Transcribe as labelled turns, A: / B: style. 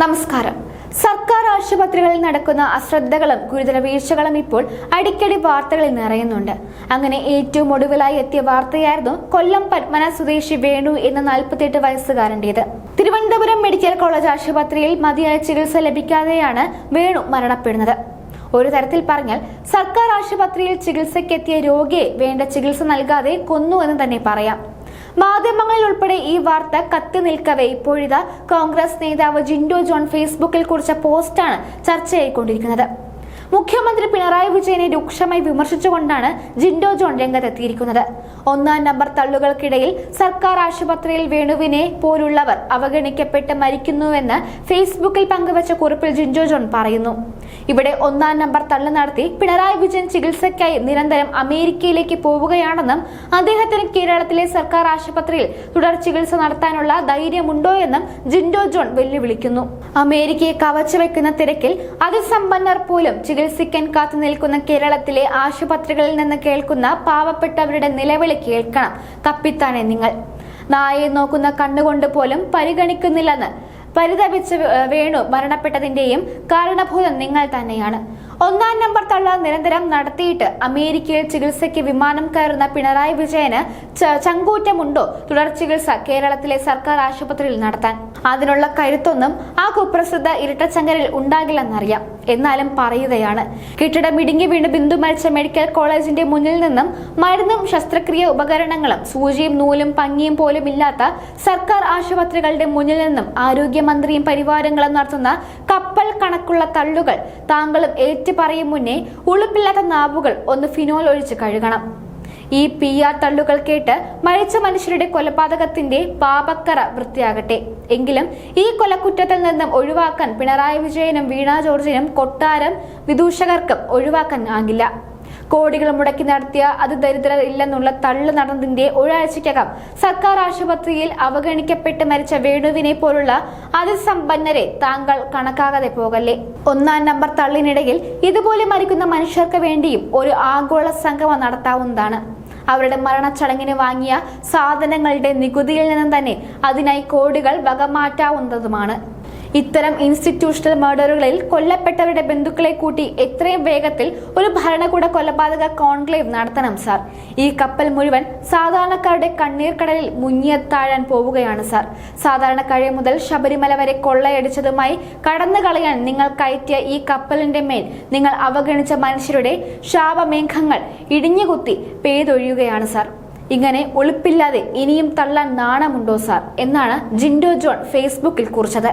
A: നമസ്കാരം. സർക്കാർ ആശുപത്രികളിൽ നടക്കുന്ന അശ്രദ്ധകളും ഗുരുതര വീഴ്ചകളും ഇപ്പോൾ അടിക്കടി വാർത്തകളിൽ നിറയുന്നുണ്ട്. അങ്ങനെ ഏറ്റവും ഒടുവിലായി എത്തിയ വാർത്തയായിരുന്നു കൊല്ലം പത്മന സ്വദേശി വേണു എന്ന നാൽപ്പത്തിയെട്ട് വയസ്സുകാരന്റേത്. തിരുവനന്തപുരം മെഡിക്കൽ കോളേജ് ആശുപത്രിയിൽ മതിയായ ചികിത്സ ലഭിക്കാതെയാണ് വേണു മരണപ്പെടുന്നത്. ഒരു തരത്തിൽ പറഞ്ഞാൽ സർക്കാർ ആശുപത്രിയിൽ ചികിത്സയ്ക്കെത്തിയ രോഗിയെ വേണ്ട ചികിത്സ നൽകാതെ കൊന്നു എന്ന് തന്നെ പറയാം. മാധ്യമങ്ങളിൽ ഉൾപ്പെടെ ഈ വാർത്ത കത്തി നിൽക്കവേ. ഇപ്പോഴിതാ കോൺഗ്രസ് നേതാവ് ജിൻഡോ ജോൺ ഫേസ്ബുക്കിൽ കുറിച്ച പോസ്റ്റാണ് ചർച്ചയായിക്കൊണ്ടിരിക്കുന്നത്. മുഖ്യമന്ത്രി പിണറായി വിജയനെ രൂക്ഷമായി വിമർശിച്ചുകൊണ്ടാണ് ജിൻഡോ ജോൺ രംഗത്തെത്തിയിരിക്കുന്നത്. ഒന്നാം നമ്പർ തള്ളുകൾക്കിടയിൽ സർക്കാർ ആശുപത്രിയിൽ വേണുവിനെ പോലുള്ളവർ അവഗണിക്കപ്പെട്ട് മരിക്കുന്നുവെന്ന് ഫേസ്ബുക്കിൽ പങ്കുവച്ച കുറിപ്പിൽ ജിൻഡോ ജോൺ പറയുന്നു. ഇവിടെ ഒന്നാം നമ്പർ തള്ളു നടത്തി പിണറായി വിജയൻ ചികിത്സയ്ക്കായി നിരന്തരം അമേരിക്കയിലേക്ക് പോവുകയാണെന്നും അദ്ദേഹത്തിന് കേരളത്തിലെ സർക്കാർ ആശുപത്രിയിൽ തുടർ ചികിത്സ നടത്താനുള്ള ധൈര്യമുണ്ടോ എന്നും ജിൻഡോ ജോൺ വെല്ലുവിളിക്കുന്നു. അമേരിക്കയെ കവച്ചു വെക്കുന്ന തിരക്കിൽ അതിസമ്പന്നർ പോലും ചികിത്സിക്കാൻ കാത്തു നിൽക്കുന്ന കേരളത്തിലെ ആശുപത്രികളിൽ നിന്ന് കേൾക്കുന്ന പാവപ്പെട്ടവരുടെ നിലവിളി കേൾക്കണം. കപ്പിത്താനെ നിങ്ങൾ. നായെ നോക്കുന്ന കണ്ണുകൊണ്ട് പോലും പരിഗണിക്കുന്നില്ലെന്ന് പരിതപിച്ച് വേണു മരണപ്പെട്ടതിന്റെയും കാരണഭൂതം നിങ്ങൾ തന്നെയാണ്. ഒന്നാം നമ്പർ തള്ള നിരന്തരം നടത്തിയിട്ട് അമേരിക്കയിൽ ചികിത്സയ്ക്ക് വിമാനം കയറുന്ന പിണറായി വിജയന് ചങ്കൂറ്റമുണ്ടോ? തുടർ ചികിത്സ കേരളത്തിലെ സർക്കാർ ആശുപത്രിയിൽ നടത്താൻ. അതിനുള്ള കരുത്തൊന്നും ആ കുപ്രസിദ്ധ ഇരട്ടച്ചങ്കരിൽ ഉണ്ടാകില്ലെന്നറിയാം. എന്നാലും പറയുകയാണ്. കെട്ടിടം ഇടുങ്ങി വീണ് ബിന്ദു മരിച്ച മെഡിക്കൽ കോളേജിന്റെ മുന്നിൽ നിന്നും മരുന്നും ശസ്ത്രക്രിയ ഉപകരണങ്ങളും സൂചിയും നൂലും പങ്ങിയും പോലും ഇല്ലാത്ത സർക്കാർ ആശുപത്രികളുടെ മുന്നിൽ നിന്നും ആരോഗ്യമന്ത്രിയും പരിവാരങ്ങളും നടത്തുന്ന കപ്പൽ കണക്കുള്ള തള്ളുകൾ താങ്കളും ഏറ്റു പറയും മുന്നേ ഉളുപ്പില്ലാത്ത നാവുകൾ ഒന്ന് ഫിനോൾ ഒഴിച്ച് കഴുകണം. ഈ പി ആർ തള്ളുകൾ കേട്ട് മരിച്ച മനുഷ്യരുടെ കൊലപാതകത്തിന്റെ പാപക്കറ വൃത്തിയാകട്ടെ. എങ്കിലും ഈ കൊലക്കുറ്റത്തിൽ നിന്നും ഒഴിവാക്കാൻ പിണറായി വിജയനും വീണാ ജോർജിനും കൊട്ടാരം വിദൂഷകർക്കും ഒഴിവാക്കാൻ ആകില്ല. കോടികൾ മുടക്കി നടത്തിയ അത് ദരിദ്രർ ഇല്ലെന്നുള്ള തള്ളു നടന്നതിന്റെ ഒരാഴ്ചയ്ക്കകം സർക്കാർ ആശുപത്രിയിൽ അവഗണിക്കപ്പെട്ട് മരിച്ച വേണുവിനെ പോലുള്ള അതിസമ്പന്നരെ താങ്കൾ കണക്കാകാതെ പോകല്ലേ? ഒന്നാം നമ്പർ തള്ളിനിടയിൽ ഇതുപോലെ മരിക്കുന്ന മനുഷ്യർക്ക് വേണ്ടിയും ഒരു ആഗോള സംഗമം നടത്താവുന്നതാണ്. അവരുടെ മരണച്ചടങ്ങിന് വാങ്ങിയ സാധനങ്ങളുടെ നികുതിയിൽ നിന്നും തന്നെ അതിനായി കോടികൾ വകമാറ്റാവുന്നതുമാണ്. ഇത്തരം ഇൻസ്റ്റിറ്റ്യൂഷണൽ മർഡറുകളിൽ കൊല്ലപ്പെട്ടവരുടെ ബന്ധുക്കളെ കൂട്ടി എത്രയും വേഗത്തിൽ ഒരു ഭരണകൂട കൊലപാതക കോൺക്ലേവ് നടത്തണം സാർ ഈ കപ്പൽ മുഴുവൻ സാധാരണക്കാരുടെ കണ്ണീർ കടലിൽ മുങ്ങിയെത്താഴാൻ പോവുകയാണ് സാർ സാധാരണക്കാരെ മുതൽ ശബരിമല വരെ കൊള്ളയടിച്ചതുമായി കടന്നു കളയാൻ നിങ്ങൾ കയറ്റിയ ഈ കപ്പലിന്റെ മേൽ നിങ്ങൾ അവഗണിച്ച മനുഷ്യരുടെ ശാപമേഘങ്ങൾ ഇടിഞ്ഞുകുത്തി പെയ്തൊഴിയുകയാണ് സാർ ഇങ്ങനെ ഒളിപ്പില്ലാതെ ഇനിയും തള്ളാൻ നാണമുണ്ടോ സാർ എന്നാണ് ജിൻഡോ ജോൺ ഫേസ്ബുക്കിൽ കുറിച്ചത്.